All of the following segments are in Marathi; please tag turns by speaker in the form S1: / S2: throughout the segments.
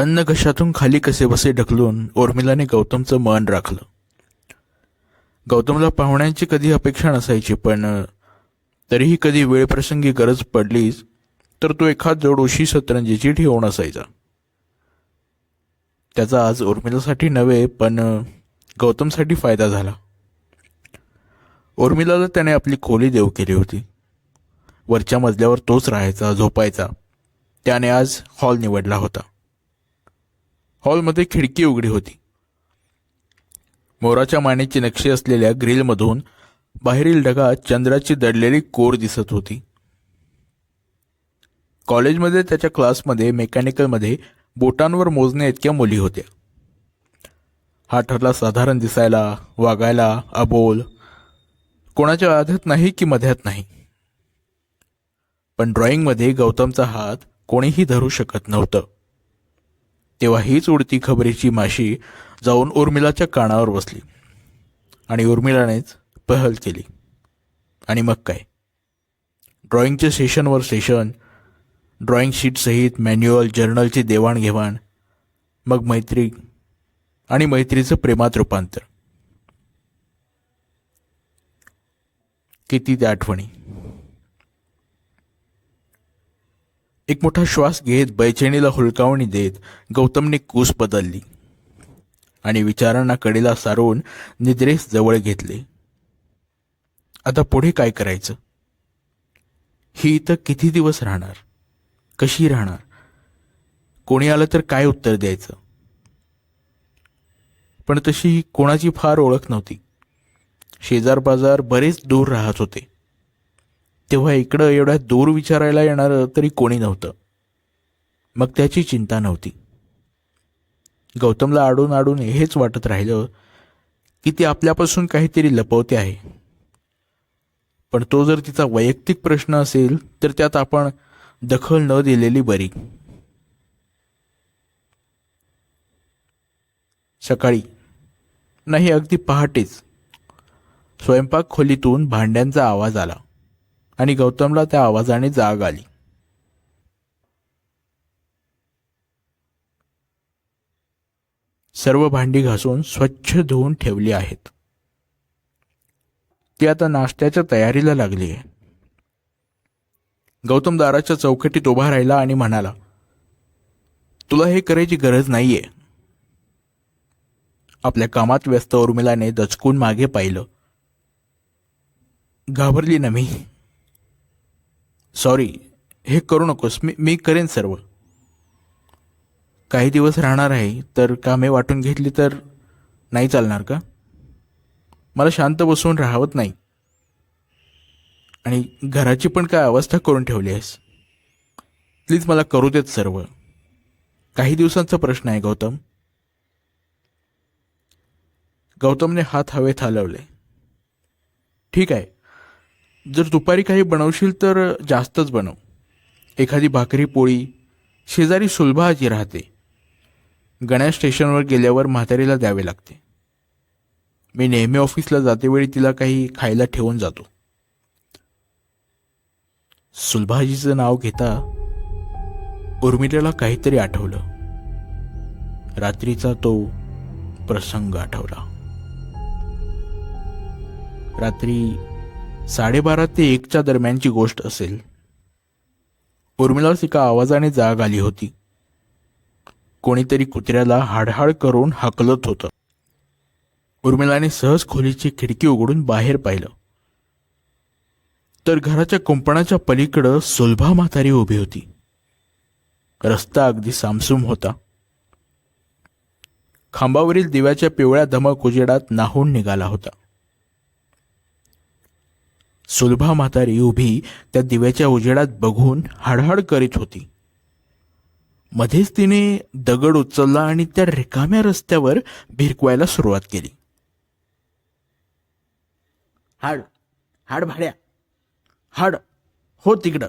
S1: अन्न कशातून खाली कसे बसे ढकलून उर्मिलाने गौतमचं मन राखलं. गौतमला पाहुण्यांची कधी अपेक्षा नसायची पण तरीही कधी वेळप्रसंगी गरज पडलीच तर तो एखाद जोड उशी सतरंजीची ठेवून असायचा. त्याचा आज उर्मिलासाठी नव्हे पण गौतमसाठी फायदा झाला. उर्मिलाला त्याने आपली खोली देऊ केली होती. वरच्या मजल्यावर तोच राहायचा झोपायचा. त्याने आज हॉल निवडला होता. हॉलमध्ये खिडकी उघडी होती. मोराच्या मानेची नक्षी असलेल्या ग्रिलमधून बाहेरील ढगात चंद्राची दडलेली कोर दिसत होती. कॉलेजमध्ये त्याच्या क्लासमध्ये मेकॅनिकलमध्ये बोटांवर मोजणे इतक्या मुली होत्या. हा ठरला साधारण दिसायला वागायला अबोल. कोणाच्या आध्यात नाही की मध्यात नाही. पण ड्रॉइंगमध्ये गौतमचा हात कोणीही धरू शकत नव्हतं. तेव्हा हीच उडती खबरीची माशी जाऊन उर्मिलाच्या कानावर बसली. आणि उर्मिलानेच पहल केली. आणि मग काय? ड्रॉइंगचे सेशनवर सेशन ड्रॉइंग शीटसहित मॅन्युअल जर्नलची देवाणघेवाण मग मैत्री आणि मैत्रीचं प्रेमात रूपांतर. किती त्या आठवणी. एक मोठा श्वास घेत बैचणीला हुलकावणी देत गौतमने कूस बदलली आणि विचारांना कडेला सारून निद्रेस जवळ घेतले. आता पुढे काय करायचं? ही इथं किती दिवस राहणार? कशी राहणार? कोणी आलं तर काय उत्तर द्यायचं? पण तशी कोणाची फार ओळख नव्हती. शेजार बाजार बरेच दूर राहत होते. तेव्हा इकडं एवढ्या दूर विचारायला येणारं तरी कोणी नव्हतं. मग त्याची चिंता नव्हती. गौतमला आडून आडून हेच वाटत राहिलं की ती आपल्यापासून काहीतरी लपवते आहे. पण तो जर तिचा वैयक्तिक प्रश्न असेल तर त्यात आपण दखल न दिलेली बरी. सकाळी नाही अगदी पहाटेच स्वयंपाक खोलीतून भांड्यांचा आवाज आला. आणि गौतमला त्या आवाजाने जाग आली. सर्व भांडी घासून स्वच्छ धुवून ठेवली आहेत. ती आता नाश्त्याच्या तयारीला लागली आहे. गौतम दाराच्या चौकटीत उभा राहिला आणि म्हणाला तुला हे करायची गरज नाहीये. आपल्या कामात व्यस्त उर्मिलाने दचकून मागे पाहिलं. घाबरली ना मी. सॉरी हे करू नकोस. मी मी करेन सर्व. काही दिवस राहणार आहे तर कामे वाटून घेतली तर नाही चालणार का? मला शांत बसून राहावत नाही. आणि घराची पण काय अवस्था करून ठेवली आहेस? प्लीज मला करू देत सर्व. काही दिवसांचा प्रश्न आहे गौतम. गौतमने हात हवेत हलवले. ठीक आहे. जर दुपारी काही बनवशील तर जास्तच बनव. एखादी भाकरी पोळी शेजारी सुलभा आजी राहते. गणेश स्टेशनवर गेल्यावर म्हातारीला द्यावे लागते. मी नेहमी ऑफिसला जातेवेळी तिला काही खायला ठेवून जातो. सुलभाजीचं नाव घेता उर्मिलेला काहीतरी आठवलं. रात्रीचा तो प्रसंग आठवला. रात्री साडेबारा ते एकच्या दरम्यानची गोष्ट असेल. उर्मिला एका आवाजाने जाग आली होती. कोणीतरी कुत्र्याला हाडहाड करून हाकलत होतं. उर्मिलाने सहज खोलीची खिडकी उघडून बाहेर पाहिलं. तर घराच्या कुंपणाच्या पलीकडं सुलभा म्हातारी उभी होती. रस्ता अगदी सामसूम होता. खांबावरील दिव्याच्या पिवळ्या धमक उजेडात नाहून निघाला होता. सुलभा म्हातारी उभी त्या दिव्याच्या उजेडात बघून हाडहाड करीत होती. मध्येच तिने दगड उचलला आणि त्या रिकाम्या रस्त्यावर भिरकवायला सुरुवात केली. हाड हाड भाड्या हाड हो तिकडं.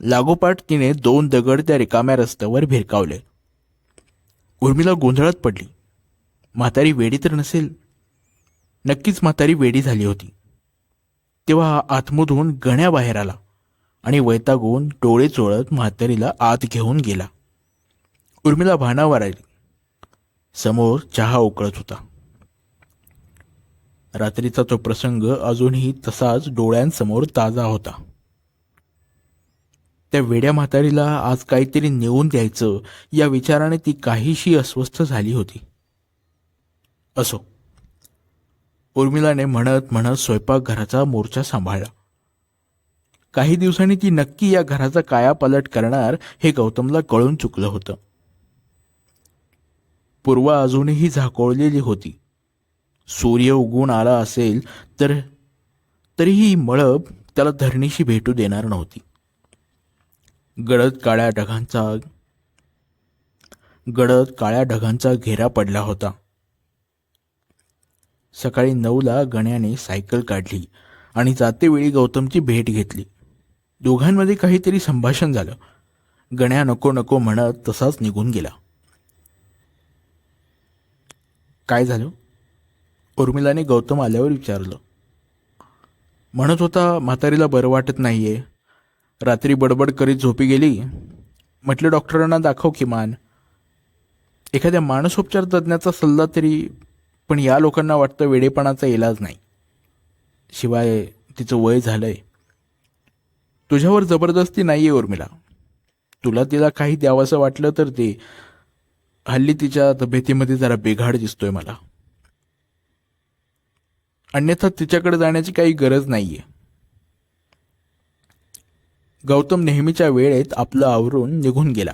S1: लागोपाठ तिने दोन दगड त्या रिकाम्या रस्त्यावर भिरकावले. उर्मिला गोंधळात पडली. म्हातारी वेडी तर नसेल. नक्कीच म्हातारी वेडी झाली होती. तेव्हा आतमधून गण्या बाहेर आला आणि वैतागून डोळे चोळत म्हातारीला आत घेऊन गेला. उर्मिला भानावर आली. समोर चहा उकळत होता. रात्रीचा तो प्रसंग अजूनही तसाच डोळ्यांसमोर ताजा होता. त्या वेड्या म्हातारीला आज काहीतरी नेऊन द्यायचं या विचाराने ती काहीशी अस्वस्थ झाली होती. असो. उर्मिलाने म्हणत म्हणत स्वयंपाकघराचा मोर्चा सांभाळला. काही दिवसांनी ती नक्की या घराचा कायापालट करणार हे गौतमला कळून चुकलं होतं. पूर्वा अजूनही झाकोळलेली होती. सूर्य उगून आला असेल तर तरीही मळब त्याला धरणीशी भेटू देणार नव्हती. गडद काळ्या ढगांचा गडद काळ्या ढगांचा घेरा पडला होता. सकाळी नऊला गण्याने सायकल काढली आणि जातेवेळी गौतमची भेट घेतली. दोघांमध्ये काहीतरी संभाषण झालं. गण्या नको नको म्हणत तसाच निघून गेला. काय झालं? उर्मिलाने गौतम आल्यावर विचारलं. म्हणत होता म्हातारीला बरं वाटत नाहीये. रात्री बडबड करीत झोपी गेली. म्हटलं डॉक्टरांना दाखव किमान. एखाद्या मानसोपचार तज्ज्ञाचा सल्ला तरी पण या लोकांना वाटतं वेडेपणाचा इलाज नाही. शिवाय तिचं वय झालंय. तुझ्यावर जबरदस्ती नाही आहे उर्मिला. तुला तिला काही द्यावंसं वाटलं तर ते हल्ली तिच्या तब्येतीमध्ये जरा बिघाड दिसतोय मला. अन्यथा तिच्याकडे जाण्याची काही गरज नाहीये. गौतम नेहमीच्या वेळेत आपलं आवरून निघून गेला.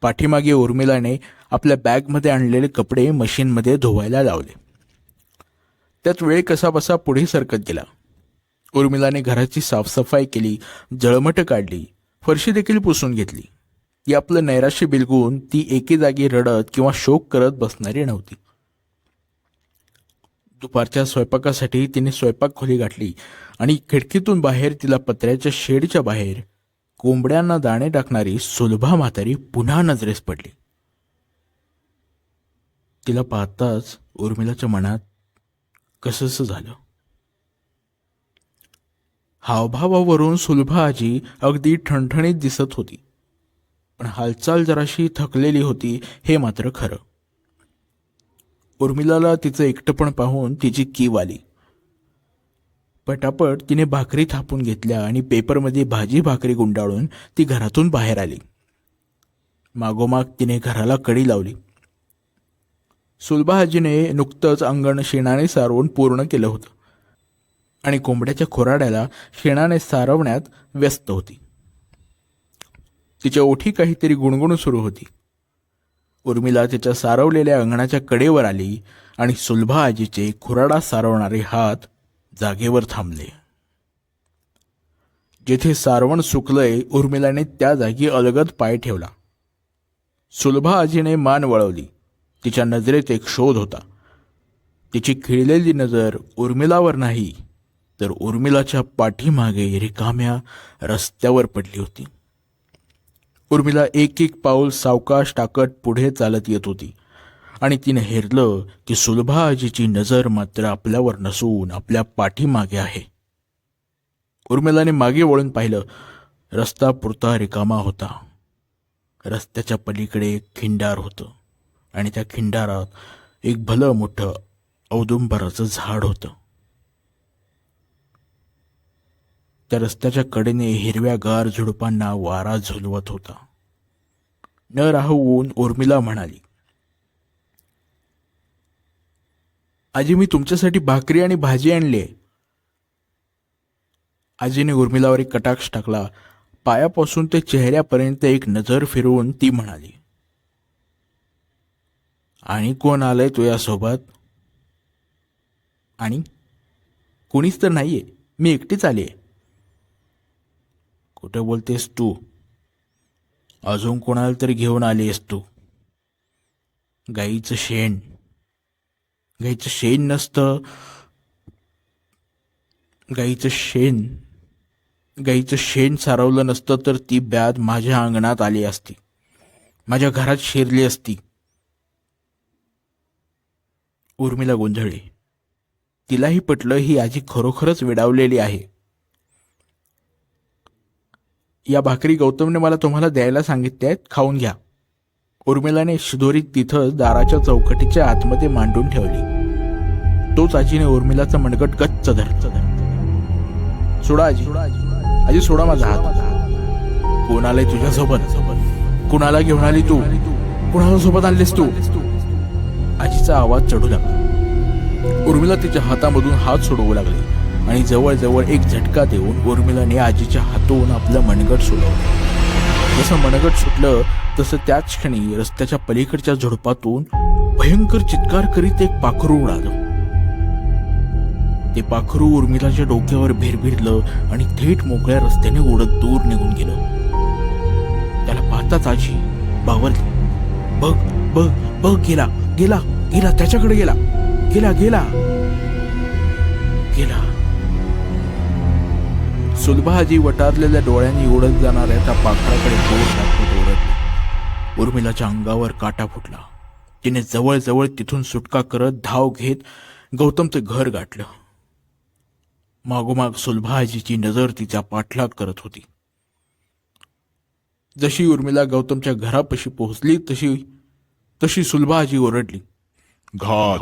S1: पाठीमागे उर्मिलाने आपल्या बॅगमध्ये आणलेले कपडे मशीनमध्ये धुवायला लावले. त्यात वेळ कसाबसा पुढे सरकत गेला. उर्मिलाने घराची साफसफाई केली जळमट काढली फरशी देखील पुसून घेतली. ती आपलं नैराश्य बिलगून ती एके जागी रडत किंवा शोक करत बसणारी नव्हती. दुपारच्या स्वयंपाकासाठी तिने स्वयंपाक खोली गाठली आणि खिडकीतून बाहेर तिला पत्र्याच्या शेडच्या बाहेर कोंबड्यांना दाणे टाकणारी सुलभा म्हातारी पुन्हा नजरेस पडली. तिला पाहताच उर्मिलाच्या मनात कसंसं झालं? हावभावावरून सुलभा आजी अगदी ठणठणीत दिसत होती. पण हालचाल जराशी थकलेली होती हे मात्र खरं. उर्मिलाला तिचं एकटंपण पाहून तिची कीव आली. पटापट तिने भाकरी थापून घेतल्या आणि पेपरमध्ये भाजी भाकरी गुंडाळून ती घरातून बाहेर आली. मागोमाग तिने घराला कडी लावली. सुलभाजीने नुकतंच अंगण शेणाने सारवून पूर्ण केलं होतं. आणि कोंबड्याच्या खोराड्याला शेणाने सारवण्यात व्यस्त होती. तिच्या ओठी काहीतरी गुणगुण सुरू होती. उर्मिला तिच्या सारवलेल्या अंगणाच्या कडेवर आली आणि सुलभा आजीचे खुराडा सारवणारे हात जागेवर थांबले. जेथे सारवण सुकलंय उर्मिलाने त्या जागी अलगद पाय ठेवला. सुलभा आजीने मान वळवली. तिच्या नजरेत एक शोध होता. तिची खिळलेली नजर उर्मिलावर नाही तर उर्मिलाच्या पाठीमागे रिकाम्या रस्त्यावर पडली होती. उर्मिला एक एक पाऊल सावकाश टाकत पुढे चालत येत होती आणि तिने हेरलं की सुलभा आजीची नजर मात्र आपल्यावर नसून आपल्या पाठीमागे आहे. उर्मिलाने मागे वळून पाहिलं रस्ता पुरता रिकामा होता. रस्त्याच्या पलीकडे एक खिंडार होतं. आणि त्या खिंडारात एक भलं मोठं औदुंबराचं झाड होतं. त्या रस्त्याच्या कडेने हिरव्यागार झुडपांना वारा झुलवत होता. न राहून उर्मिला म्हणाली आजी मी तुमच्यासाठी भाकरी आणि भाजी आणली आहे. आजीने उर्मिलावर एक कटाक्ष टाकला. पायापासून ते चेहऱ्यापर्यंत एक नजर फिरवून ती म्हणाली आणि कोण आलंय तुझ्यासोबत? आणि कोणीच तर नाहीये. मी एकटीच आली आहे कुठे बोलतेस तू? अजून कोणाला तरी घेऊन आलीस तू? गाईचं शेण. गाईचं शेण नसतं. गाईचं शेण. गाईचं शेण सारवलं नसतं तर ती ब्याद माझ्या अंगणात आली असती. माझ्या घरात शिरली असती. उर्मिला गोंधळली. तिलाही पटलं ही आजी खरोखरच विडावलेली आहे. या भाकरी गौतमने मला तुम्हाला द्यायला सांगितल्या आहेत खाऊन घ्या. उर्मिलाने शिदोरी तिथं दाराच्या चौकटीच्या आतमध्ये मांडून ठेवली. तोच आजीने उर्मिलाचं मनगट गच्च धर सोडा आजी. आजी सोडा माझा हात. कोण तुझ्यासोबत कुणाला घेऊन आली तू? कुणाला सोबत आणलीस तू? आजीचा आवाज चढू लागला. उर्मिला तिच्या हातामधून हात सोडवू लागली आणि जवळजवळ एक झटका देऊन उर्मिलाने आजीच्या हातून आपलं मनगट सोडवलं. जसं मनगट सुटलं तसं त्याच क्षणी रस्त्याच्या पलीकडच्या झुडपातून भयंकर चित्कार करीत एक पाखरू उडालं. ते पाखरू उर्मिलाच्या डोक्यावर भिरभिरलं आणि थेट मोकळ्या रस्त्याने उडत दूर निघून गेलं. त्याला पाहताच आजी बावरली. बघ बघ बघ गेला गेला गेला त्याच्याकडे गेला. गेला गेला. गेला. सुलभाजी वटारलेल्या डोळ्यांनी उडत जाणाऱ्या त्या पाखराकडे दाखवत उर्मिलाच्या अंगावर काटा फुटला. तिने जवळजवळ तिथून सुटका करत धाव घेत गौतमचं घर गाठलं. मागोमाग सुलभाजीची नजर तिचा पाठलाग करत होती. जशी उर्मिला गौतमच्या घरापाशी पोहोचली तशी तशी सुलभाजी ओरडली.
S2: घात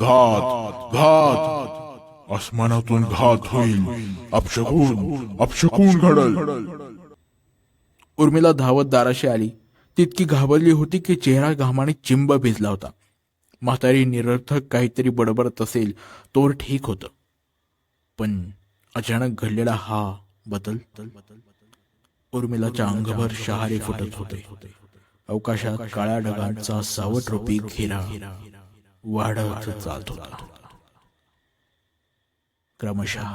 S2: घात घात. आसमानातून घात होईल. अपशकून अपशकून घडल.
S1: उर्मिला धावत दाराशी आली. तितकी घाबरली होती की चेहरा घामाने चिंब भिजला होता. म्हातारी निरर्थक काहीतरी बडबडत असेल तोर ठीक होतं. पण अचानक घडलेला हा बदल उर्मिलाच्या अंगभर शहारे फुटत होते. अवकाशात काळ्या ढगांचा सावट रूपी घेरा वाढत जात होता क्रमशः.